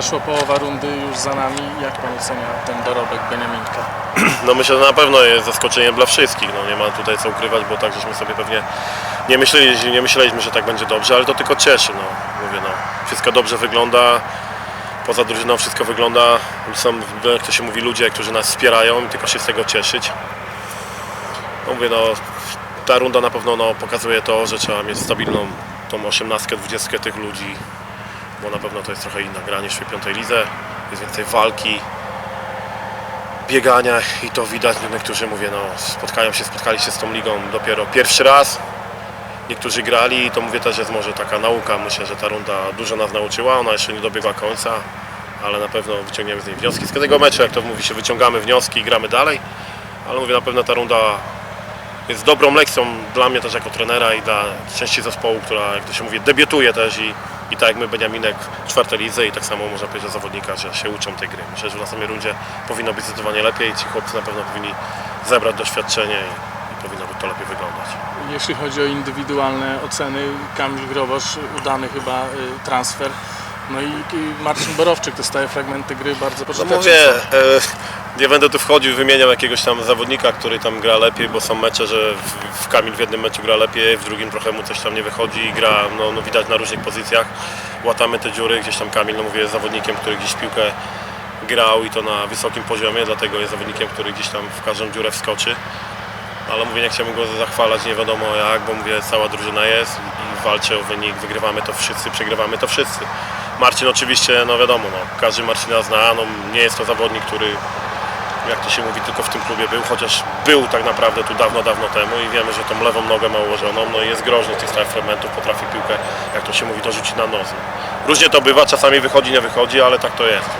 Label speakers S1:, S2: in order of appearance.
S1: przeszło połowa rundy już za nami. Jak pan ocenia ten dorobek Beniaminka?
S2: No myślę, że na pewno jest zaskoczeniem dla wszystkich. No nie ma tutaj co ukrywać, bo tak żeśmy sobie pewnie nie myśleli, nie myśleliśmy, że tak będzie dobrze, ale to tylko cieszy. No. Mówię, no, wszystko dobrze wygląda. Poza drużyną wszystko wygląda. Są, jak to się mówi, ludzie, którzy nas wspierają i tylko się z tego cieszyć. No mówię, no, ta runda na pewno no, pokazuje to, że trzeba mieć stabilną tą 18, 20 tych ludzi, bo na pewno to jest trochę inna gra niż w piątej lidze. Jest więcej walki, biegania i to widać, niektórzy mówię, no spotkają się, spotkali się z tą ligą dopiero pierwszy raz. Niektórzy grali i to mówię też jest może taka nauka. Myślę, że ta runda dużo nas nauczyła, ona jeszcze nie dobiegła końca, ale na pewno wyciągniemy z niej wnioski. Z każdego meczu, jak to mówi się, wyciągamy wnioski i gramy dalej. Ale mówię, na pewno ta runda jest dobrą lekcją dla mnie też jako trenera i dla części zespołu, która, jak to się mówi, debiutuje też i, i tak jak my, Beniaminek w czwartej lidze i tak samo można powiedzieć o zawodnika, że się uczą tej gry. Myślę, że w następnej rundzie powinno być zdecydowanie lepiej. Ci chłopcy na pewno powinni zebrać doświadczenie i, i powinno być to lepiej wyglądać.
S1: Jeśli chodzi o indywidualne oceny, Kamil Grobosz, udany chyba y, transfer. No i i Marcin Borowczyk dostaje fragmenty gry bardzo
S2: No
S1: pożyteczne.
S2: mówię,
S1: są.
S2: e, nie będę tu wchodził wymieniał jakiegoś tam zawodnika, który tam gra lepiej, bo są mecze, że w, w Kamil w jednym meczu gra lepiej, w drugim trochę mu coś tam nie wychodzi i gra, no, no widać na różnych pozycjach. Łatamy te dziury, gdzieś tam Kamil, no mówię, jest zawodnikiem, który gdzieś piłkę grał i to na wysokim poziomie, dlatego jest zawodnikiem, który gdzieś tam w każdą dziurę wskoczy. Ale mówię, nie chciałbym go zachwalać, nie wiadomo jak, bo mówię, cała drużyna jest i walczy o wynik, wygrywamy to wszyscy, przegrywamy to wszyscy. Marcin oczywiście, no wiadomo, no, każdy Marcina zna, no, nie jest to zawodnik, który jak to się mówi, tylko w tym klubie był, chociaż był tak naprawdę tu dawno, dawno temu i wiemy, że tą lewą nogę ma ułożoną, no i jest groźny z tych stałych fragmentów, potrafi piłkę, jak to się mówi, dorzucić na nos. Różnie to bywa, czasami wychodzi, nie wychodzi, ale tak to jest.